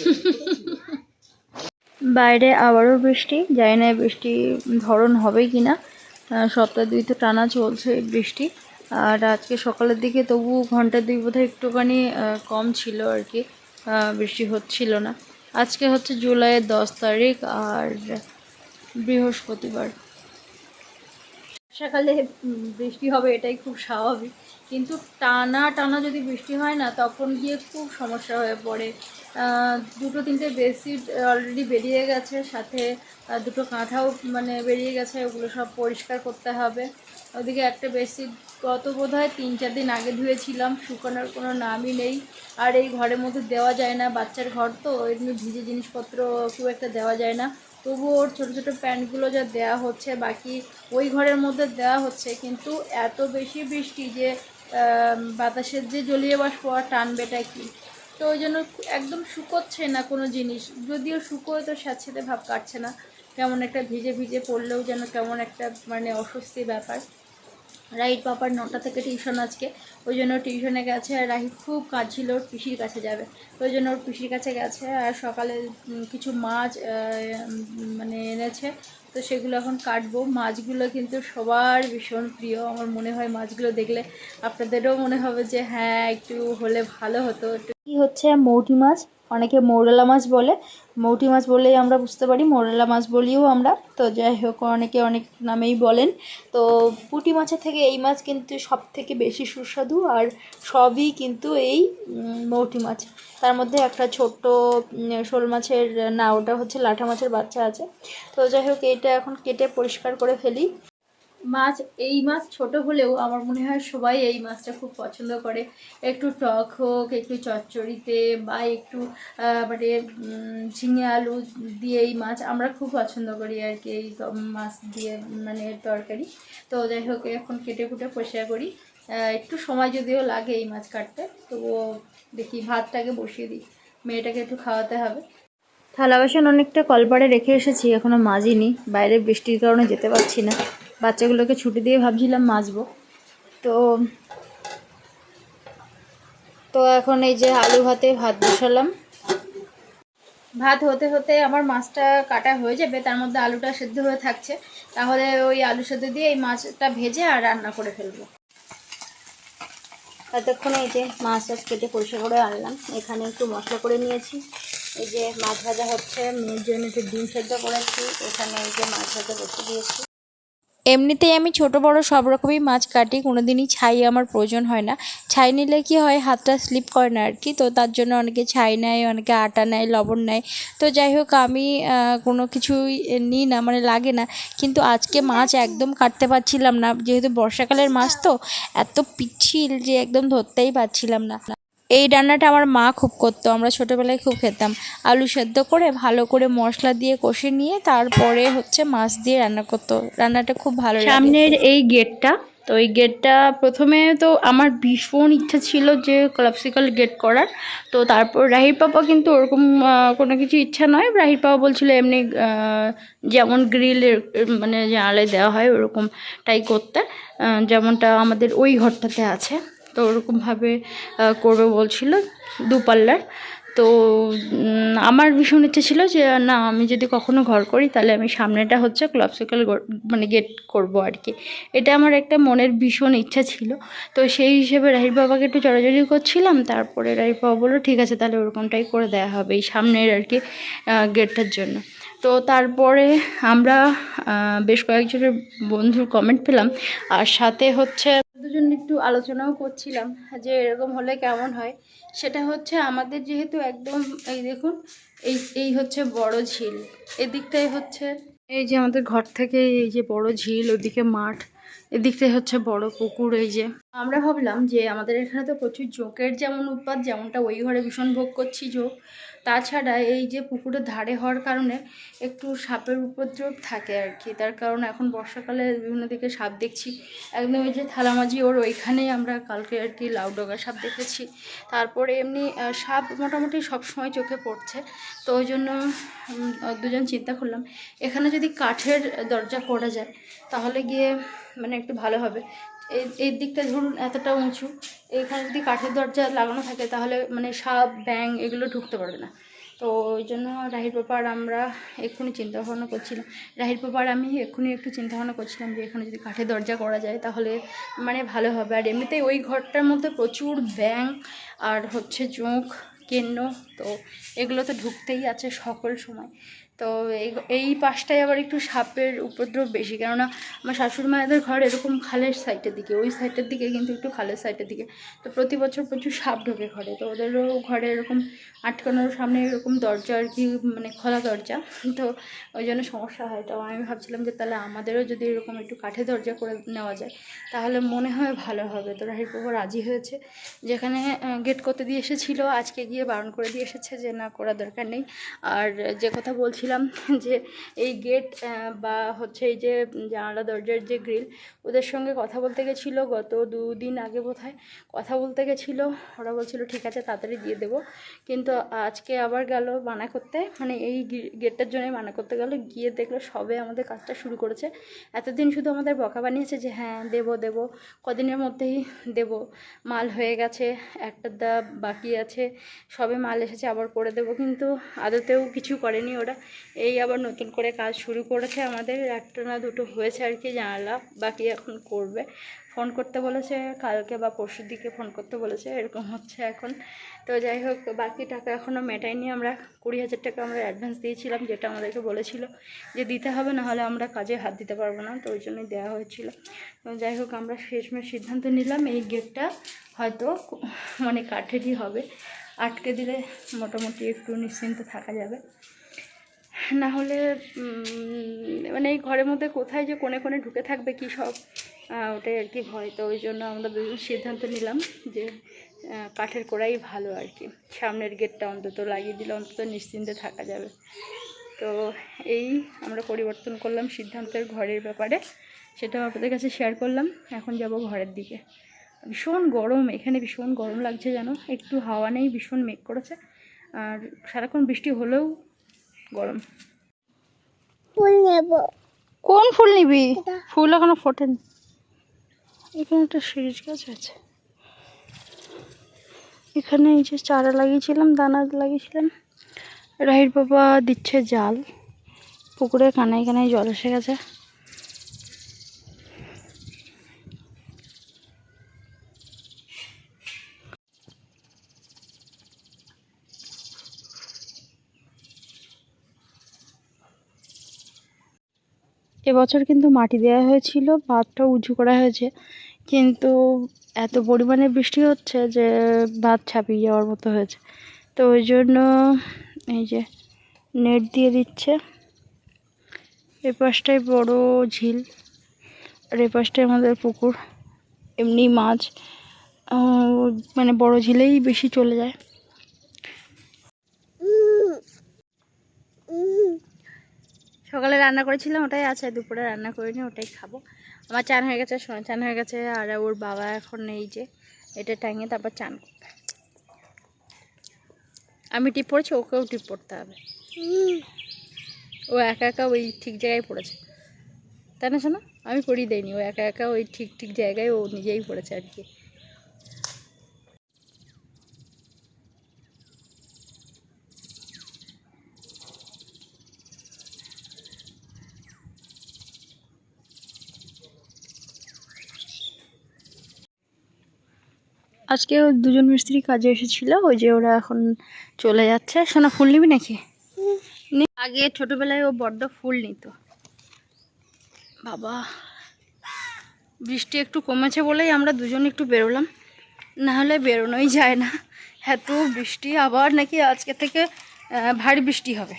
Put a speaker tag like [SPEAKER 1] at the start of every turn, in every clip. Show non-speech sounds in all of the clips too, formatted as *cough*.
[SPEAKER 1] *laughs* বাইরে আবারও বৃষ্টি, জানি না বৃষ্টি ধরন হবে কি না সপ্তাহ দুই তো টানা চলছে বৃষ্টি। আর আজকে সকালের দিকে তবু ঘণ্টা দুই বোধহয় একটুখানি কম ছিল আর কি। বৃষ্টি হচ্ছিল না। আজকে হচ্ছে জুলাইয়ের দশ তারিখ আর বৃহস্পতিবার। বর্ষাকালে বৃষ্টি হবে এটাই খুব স্বাভাবিক। কিন্তু টানা টানা যদি বৃষ্টি হয় না, তখন গিয়ে খুব সমস্যা হয়ে পড়ে। দুটো তিনটে বেডশিট অলরেডি বেরিয়ে গেছে, সাথে দুটো কাঁথাও মানে বেরিয়ে গেছে, ওগুলো সব পরিষ্কার করতে হবে। ওদিকে একটা বেডশিট গত বোধ হয় তিন চার দিন আগে ধুয়েছিলাম, শুকানোর কোনো নামই নেই। আর এই ঘরের মধ্যে দেওয়া যায় না, বাচ্চার ঘর তো, এমনি ভিজে জিনিসপত্র খুব একটা দেওয়া যায় না। তবুও ওর ছোটো ছোটো প্যান্টগুলো যা দেওয়া হচ্ছে, বাকি ওই ঘরের মধ্যে দেওয়া হচ্ছে, কিন্তু এত বেশি বৃষ্টি যে বাতাসের যে জলীয় বাষ্প টানবেটা কি? তো ওই জন্য একদম শুকোচ্ছে না কোনো জিনিস। যদিও শুকোয় তো স্যাঁতসেঁতে ভাব কাটছে না। কেমন একটা ভিজে ভিজে পড়লেও যেন কেমন একটা মানে অস্বস্তি ব্যাপার। রাহির পাপার নটা থেকে টিউশন আজকে। ওই জন্য টিউশনে গেছে আর রাহি খুব কাঁদছিল ওর পিসির কাছে যাবে। ওই জন্য ওর পিসির কাছে গেছে আর সকালে কিছু মাছ মানে এনেছে। তো সেগুলো এখন কাটবো। মাছগুলো কিন্তু সবার ভীষণ প্রিয়। আমার মনে হয় মাছগুলো দেখলে আপনাদেরও মনে হবে যে হ্যাঁ একটু হলে ভালো হতো। একটু কি হচ্ছে? মৌটি মাছ। অনেকে মৌরলা মাছ বলে। মৌটি মাছ বলেই আমরা বুঝতে পারি, মৌরলা মাছ বলিও আমরা। তো যাই হোক, অনেকে অনেক নামেই বলেন। তো পুঁটি মাছের থেকে এই মাছ কিন্তু সব থেকে বেশি সুস্বাদু আর সবই কিন্তু এই মৌটি মাছ। তার মধ্যে একটা ছোট্ট শোল মাছের না ওটা হচ্ছে লাঠা মাছের বাচ্চা আছে। তো যাই হোক, এটা এখন কেটে পরিষ্কার করে ফেলি। মাছ, এই মাছ ছোট হলেও আমার মনে হয় সবাই এই মাছটা খুব পছন্দ করে। একটু টক হোক, একটু চচ্চড়িতে বা একটু মানে ঝিঙে আলু দিয়ে এই মাছ আমরা খুব পছন্দ করি আর কি, এই মাছ দিয়ে মানে তরকারি। তো যাই হোক, এখন কেটে কুটে পরিষ্কার করি। একটু সময় যদিও লাগে এই মাছ কাটতে তো দেখি ভাতটাকে বসিয়ে দিই। মেয়েটাকে একটু খাওয়াতে হবে। থালা বাসন অনেকটা কলপাড়ে রেখে এসেছি, এখনও মাজিনি। বাইরে বৃষ্টির কারণে যেতে পারছি না। বাচ্চাগুলোকে ছুটি দিয়ে ভাবছিলাম মাজবো। তো তো এখন এই যে আলু ভাতে ভাত বসালাম। ভাত হতে হতে আমার মাছটা কাটা হয়ে যাবে, তার মধ্যে আলুটা সেদ্ধ হয়ে থাকছে। তাহলে ওই আলু সেদ্ধ দিয়ে এই মাছটা ভেজে আর রান্না করে ফেলব। এতক্ষণে এই যে মাছ টাছ কেটে পরিষ্কার করে আনলাম। এখানে একটু মশলা করে নিয়েছি। এই যে মাছ ভাজা হচ্ছে, মেয়ের জন্য একটু ডিম সেদ্ধ করেছি। এখানে এই যে মাছ ভাজা বসে দিয়েছি। এমনিতেই আমি ছোট বড় সব রকমই মাছ কাটি কোনো দিনই ছাই আমার প্রয়োজন হয় না। ছাই নিলে কি হয়, হাতটা স্লিপ করে না আর কি, তো তার জন্য অনেকে ছাই নেয়, অনেকে আটা নেয়, লবণ নেয়। তো যাই হোক, আমি কোনো কিছুই নিই না মানে লাগে না। কিন্তু আজকে মাছ একদম কাটতে পারছিলাম না, যেহেতু বর্ষাকালের মাছ তো, এত পিচ্ছিল যে একদম ধরতেই পারছিলাম না। এই রান্নাটা আমার মা খুব করতো, আমরা ছোটোবেলায় খুব খেতাম। আলু সেদ্ধ করে ভালো করে মশলা দিয়ে কষে নিয়ে তারপরে হচ্ছে মাছ দিয়ে রান্না করতো। রান্নাটা খুব ভালো সামনের এই গেটটা, তো এই গেটটা প্রথমে তো আমার ভীষণ ইচ্ছা ছিল যে ক্লাপসিক্যাল গেট করার। তো তারপর রাহির পাপা কিন্তু ওরকম কোনো কিছু ইচ্ছা নয়। রাহির পাপা বলছিল এমনি যেমন গ্রিলের মানে জানালায় দেওয়া হয় ওরকমটাই করতে। যেমনটা আমাদের ওই ঘরটাতে আছে। তো ওরকমভাবে করবে বলছিল দুপাল্লার তো আমার ভীষণ ইচ্ছে ছিল যে, না, আমি যদি কখনো ঘর করি, তাহলে আমি সামনেটা হচ্ছে ক্লাবসিক্যাল মানে গেট করব আর কি। এটা আমার একটা মনের ভীষণ ইচ্ছা ছিল। তো সেই হিসেবে রাহির বাবাকে একটু চড়াচড়ি করছিলাম, তারপরে রাহির বাবা বলল, ঠিক আছে, তাহলে ওরকমটাই করে দেওয়া হবে এই সামনের আর কি গেটটার জন্য। তো তারপরে আমরা বেশ কয়েকজনের বন্ধুর কমেন্ট পেলাম। আর সাথে হচ্ছে দুজন একটু আলোচনাও করছিলাম যে এরকম হলে কেমন হয়। সেটা হচ্ছে আমাদের যেহেতু একদম, এই দেখুন, এই এই হচ্ছে বড় ঝিল। এদিকটাই হচ্ছে, এই যে আমাদের ঘর থেকে এই যে বড় ঝিল, ওদিকে মাঠ এদিকটাই হচ্ছে বড় পুকুর, এই যে। আমরা ভাবলাম যে আমাদের এখানে তো প্রচুর জোঁকের যেমন উৎপাত, যেমনটা ওই ঘরে ভীষণ ভোগ করছি ঝোঁক তাছাড়া এই যে পুকুরের ধারে হওয়ার কারণে একটু সাপের উপদ্রব থাকে আর কি। তার কারণ এখন বর্ষাকালে বিভিন্ন দিকে সাপ দেখছি। একদম ওই যে থালামাঝি ওর ওইখানেই আমরা কালকে আর কি লাউডগা সাপ দেখেছি। তারপরে এমনি সাপ মোটামুটি সব সময় চোখে পড়ছে। তো ওই জন্য দুজন চিন্তা করলাম, এখানে যদি কাঠের দরজা করা যায়, তাহলে গিয়ে মানে একটু ভালো হবে। এই এই দিকটা ধরুন এতটা উঁচু, এখানে যদি কাঠের দরজা লাগানো থাকে তাহলে মানে সাপ ব্যাং এগুলো ঢুকতে পারবে না। তো ওই জন্য রাহির পাপার আমরা এক্ষুনি চিন্তা ভাবনা করছিলাম। রাহির পাপার আমি এক্ষুনি একটু চিন্তা ভাবনা করছিলাম যে এখানে যদি কাঠের দরজা করা যায় তাহলে মানে ভালো হবে। আর এমনিতেই ওই ঘরটার মধ্যে প্রচুর ব্যাং আর হচ্ছে চোখ, কেন্ন, তো এগুলো তো ঢুকতেই আছে সকল সময়। তো এই পাশটায় আবার একটু সাপের উপদ্রব বেশি, কেননা আমার শাশুড়ি মায়েদের ঘর এরকম খালের সাইডের দিকে, ওই সাইডের দিকে কিন্তু একটু খালের সাইডের দিকে। তো প্রতি বছর প্রচুর সাপ ঢোকে ঘরে, তো ওদেরও ঘরে এরকম আটকানোর সামনে এরকম দরজা আর কি মানে খোলা দরজা। তো ওই জন্য সমস্যা হয়, তো আমি ভাবছিলাম যে তাহলে আমাদেরও যদি এরকম একটু কাঠে দরজা করে নেওয়া যায়, তাহলে মনে হয় ভালো হবে। তো রাহির রাজি হয়েছে, যেখানে গেট করতে দিয়ে এসেছিল, আজকে গিয়ে বারণ করে দিয়ে এসেছে যে না করা দরকার নেই। আর যে কথা বলছিলাম *laughs* যে এই গেট বা হচ্ছে এই যে জানালা, দরজার যে গ্রিল ওদের সঙ্গে কথা বলতে গেছিল গত দুদিন আগে বোধহয়। কথা বলতে গেছিল, ওরা বলছিল, ঠিক আছে, তাড়াতাড়ি দিয়ে দেবো। কিন্তু আজকে আবার গেল মানা করতে। মানে এই গেটটার জন্যই মানা করতে গেল। গিয়ে দেখল সবে আমাদের কাজটা শুরু করেছে। এতদিন শুধু আমাদের বকা বানিয়েছে যে হ্যাঁ দেবো দেবো। কদিনের মধ্যেই দেবো। মাল হয়ে গেছে, একটা দা বাকি আছে। সবে মাল এসেছে, আবার করে দেবো। কিন্তু আদতেও কিছু করেনি ওরা। এই আবার নতুন করে কাজ শুরু করেছে আমাদের, একটা না দুটো হয়েছে আর কি জানালা, বাকি এখন করবে। ফোন করতে বলেছে কালকে বা পরশুর দিকে ফোন করতে বলেছে, এরকম হচ্ছে এখন। তো যাই হোক, বাকি টাকা এখনও মেটাইনি আমরা কুড়ি হাজার টাকা আমরা অ্যাডভান্স দিয়েছিলাম, যেটা আমাদেরকে বলেছিল যে দিতে হবে, নাহলে আমরা কাজে হাত দিতে পারব না, তো ওই জন্যই দেওয়া হয়েছিল। তো যাই হোক, আমরা শেষমেশ সিদ্ধান্ত নিলাম, এই গেটটা হয়তো মানে কাঠেরই হবে। আটকে দিলে মোটামুটি একটু নিশ্চিন্ত থাকা যাবে। না হলে মানে এই ঘরের মধ্যে কোথায় যে কোণে কোণে ঢুকে থাকবে, কি সব ওটাই আর কি ভয় তো ওই জন্য আমরা দুজন সিদ্ধান্ত নিলাম যে কাঠের কোড়াই ভালো আর কি। সামনের গেটটা অন্তত লাগিয়ে দিলে অন্তত নিশ্চিন্তে থাকা যাবে। তো এই আমরা পরিবর্তন করলাম সিদ্ধান্তের ঘরের ব্যাপারে। সেটাও আপনাদের কাছে শেয়ার করলাম। এখন যাব ঘরের দিকে। ভীষণ গরম, এখানে ভীষণ গরম লাগছে যেন। একটু হাওয়া নেই, ভীষণ মেঘ করেছে। আর সারাক্ষণ বৃষ্টি হলেও গরম।
[SPEAKER 2] ফুল নেব।
[SPEAKER 1] কোন ফুল নিবি? ফুল এখনও ফোটেনি। এখানে একটা সিরিজ গাছ আছে। এখানে এই যে চারা লাগিয়েছিলাম দানা লাগিয়েছিলাম। রাহির বাবা দিচ্ছে জাল। পুকুরে কানায় কানায় জল এসে গেছে। এবছর কিন্তু মাটি দেওয়া হয়েছিল বাঁধটা উঁচু করা হয়েছে। কিন্তু এত পরিমাণে বৃষ্টি হচ্ছে যে বাঁধ ছাপিয়ে যাওয়ার মতো হয়েছে। তো ওই জন্য এই যে নেট দিয়ে দিচ্ছে। এ পাশটায় বড় ঝিল, আর এ পাশটায় আমাদের পুকুর, এমনি মাছ মানে বড় ঝিলেই বেশি চলে যায়। সকালে রান্না করেছিলাম, ওটাই আছে। দুপুরে রান্না করিনি, ওটাই খাব। আমার চান হয়ে গেছে সোনা চান হয়ে গেছে। আর ওর বাবা এখন এই যে, এটা টাঙিয়ে তারপর চান আমি টিপ পড়েছি, ওকেও টিপ পড়তে হবে। ও একা একা ওই ঠিক জায়গায় পড়েছে। তাই না, শোনা? আমি পড়িয়ে দেয়নি ও একা একা ওই ঠিক ঠিক জায়গায় ও নিজেই পড়েছে আর কি। আজকে দুজন মিস্ত্রি কাজে এসেছিল, ওই যে ওরা এখন চলে যাচ্ছে। সোনা, ফুল নিবি নাকি? আগে ছোটবেলায় ও বড্ড ফুল নিত। বাবা, বৃষ্টি একটু কমেছে বলেই আমরা দুজন একটু বেরোলাম। না হলে বেরোনোই যায় না। এত বৃষ্টি, আবার নাকি আজকে থেকে ভারী বৃষ্টি হবে।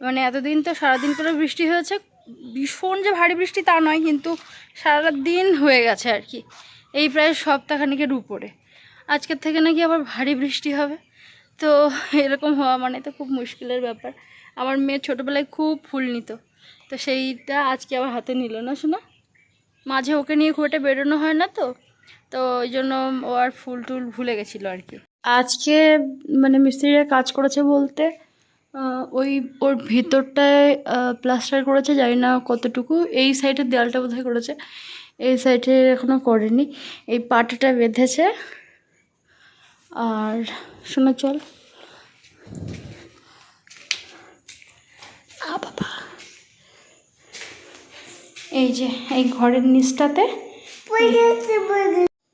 [SPEAKER 1] মানে এতদিন তো সারাদিন করে বৃষ্টি হয়েছে। ভীষণ যে ভারী বৃষ্টি তা নয়, কিন্তু সারা দিন হয়ে গেছে আর কি। এই প্রায় সপ্তাহখানিকের উপরে। আজকের থেকে নাকি আবার ভারী বৃষ্টি হবে। তো এরকম হওয়া মানে তো খুব মুশকিলের ব্যাপার। আমার মেয়ে ছোটোবেলায় খুব ফুল নিত, তো সেইটা আজকে আবার হাতে নিল না শোনা মাঝে ওকে নিয়ে খুব একটা বেরোনো হয় না তো তো ওই জন্য ও আর ফুল টুল ভুলে গেছিল আর কি। আজকে মানে মিস্ত্রিরা কাজ করেছে বলতে ওই ওর ভিতরটায় প্লাস্টার করেছে, জানি না কতটুকু। এই সাইডের দেওয়ালটা বোধহয় করেছে। এই সাইডে এখনও করেনি। এই পাটাটা বেঁধেছে। আর শোনা চল। বাবা। এই যে এই ঘরের নিচটাতে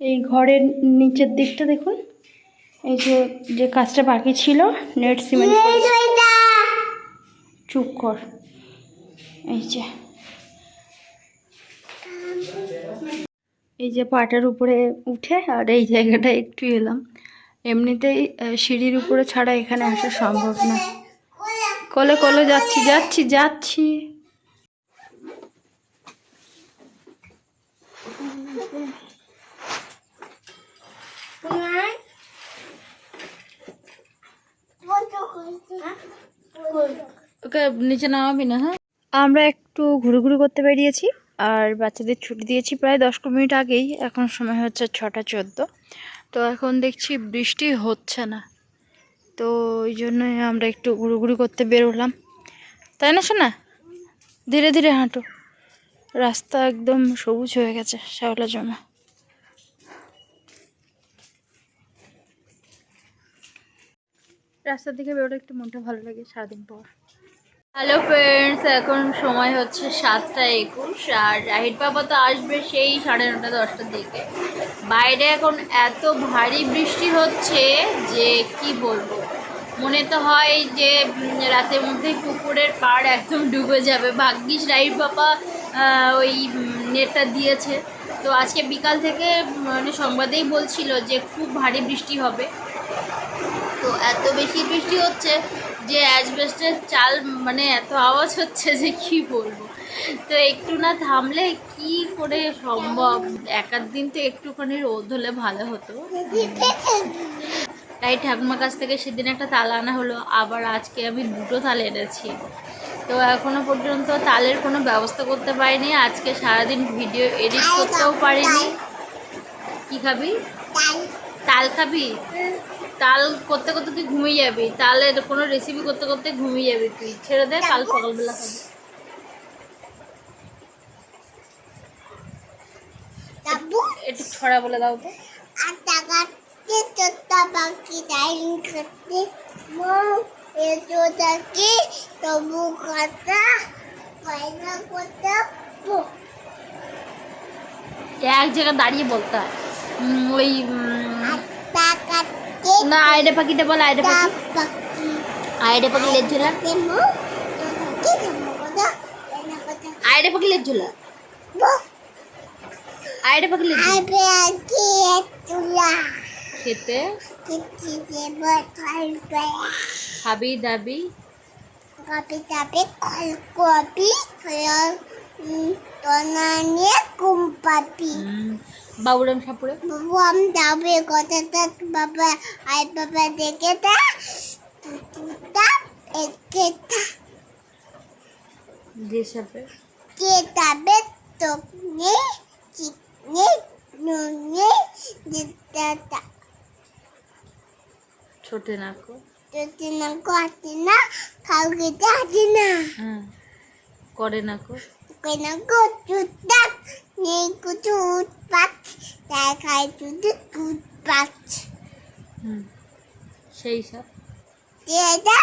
[SPEAKER 1] এই ঘরের নিচের দিকটা দেখুন। এই যে যে কাজটা বাকি ছিল নেট সিমেন্ট চুপ কর। এই যে। এই যে পাটার উপরে উঠে আর এই জায়গাটা একটু এলাম। এমনিতেই সিঁড়ির উপরে ছাড়া এখানে আসা সম্ভব না। কলে কলে যাচ্ছি যাচ্ছি যাচ্ছি। ওকে, নিচে নামাবি না হ্যাঁ? আমরা একটু ঘুরুঘুরি করতে বেরিয়েছি, আর বাচ্চাদের ছুটি দিয়েছি প্রায় দশ মিনিট আগেই। এখন সময় হচ্ছে ছটা চোদ্দ। তো এখন দেখছি বৃষ্টি হচ্ছে না। তো ওই জন্যই আমরা একটু ঘুরুঘুরি করতে বেরোলাম তাই না শোনা ধীরে ধীরে হাঁটো। রাস্তা একদম সবুজ হয়ে গেছে শ্যাওলা জমা। রাস্তার দিকে বেরোলে একটু মনটা ভালো লাগে সারাদিন পর। হ্যালো ফ্রেন্ডস এখন সময় হচ্ছে সাতটা একুশ, আর রাহির বাবা তো আসবে সেই সাড়ে নটা, দশটার দিকে। বাইরে এখন এত ভারী বৃষ্টি হচ্ছে যে কি বলব? মনে তো হয় যে রাতের মধ্যেই পুকুরের পাড় একদম ডুবে যাবে। ভাগ্যিস রাহির বাবা ওই নেটটা দিয়েছে। তো আজকে বিকাল থেকে মানে সংবাদেই বলছিল যে খুব ভারী বৃষ্টি হবে। তো এত বেশি বৃষ্টি হচ্ছে যে অ্যাসবেস্টের চাল মানে এত আওয়াজ হচ্ছে যে কি বলব? তো একটু না থামলে কি করে সম্ভব? এক আধ দিন তো একটুখানি রোদ হলে ভালো হতো। তাই ঠাকুমার কাছ থেকে সেদিন একটা তাল আনা হলো আবার আজকে আমি দুটো তাল এনেছি। তো এখনও পর্যন্ত তালের কোনো ব্যবস্থা করতে পারিনি আজকে সারাদিন ভিডিও এডিট করতেও পারিনি। কি খাবি? তাল খাবি? তাল করতে করতে তুই ঘুমিয়ে যাবি তালের কোনো রেসিপি করতে করতে ঘুমিয়ে যাবি তুই। ছেড়ে দে কাল সকালবেলা খাবি। একটু ছড়া বলে দাও তো।
[SPEAKER 2] তবু কথা করতে
[SPEAKER 1] এক জায়গায় দাঁড়িয়ে বলতে হয়। ওই না আইডে পাখিটা বল আইডে পাখি। আইডে পাখি লেজ ঝোলা। আইডে পাখি লেজ ঝোলা। আইডে পাখি লেজ ঝোলা। খেতে?
[SPEAKER 2] দেব
[SPEAKER 1] খাবি দাবি?
[SPEAKER 2] কপি কল কপি তনানে কুম্পাপি
[SPEAKER 1] উম, বাবুরাম সাপুরে।
[SPEAKER 2] বাবু আমি যাবে কথাটা বাবা আই বাবা দেখে তা। তুতা একেটা
[SPEAKER 1] যে সাপে।
[SPEAKER 2] কে তাবে? তো নে চিনে নুনে দিতাটা
[SPEAKER 1] ছোটে নাকো
[SPEAKER 2] তো না কাটে না কাউকে যাতে না।
[SPEAKER 1] হ্যাঁ করে নাকো
[SPEAKER 2] গো তুতা নেই কুচু উৎপাত খাই তুই উৎপাত।
[SPEAKER 1] সেই সাপ
[SPEAKER 2] যেটা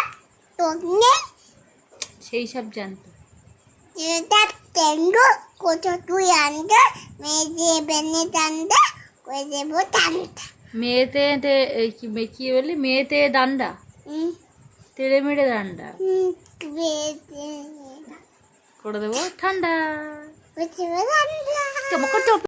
[SPEAKER 2] তো নেই
[SPEAKER 1] সেই সাপ জানতো।
[SPEAKER 2] যেটা তেন্ডু কোথা তুই আনতে মেয়ে দিয়ে বেনে টানতে করে দেবো টানতে।
[SPEAKER 1] মেয়েতে কি বলি মেয়েতে ডান্ডা?
[SPEAKER 2] হুম।
[SPEAKER 1] তেড়ে মেড়ে ডান্ডা। করে দেবো ঠান্ডা।
[SPEAKER 2] 我怎
[SPEAKER 1] 么啦 cewek.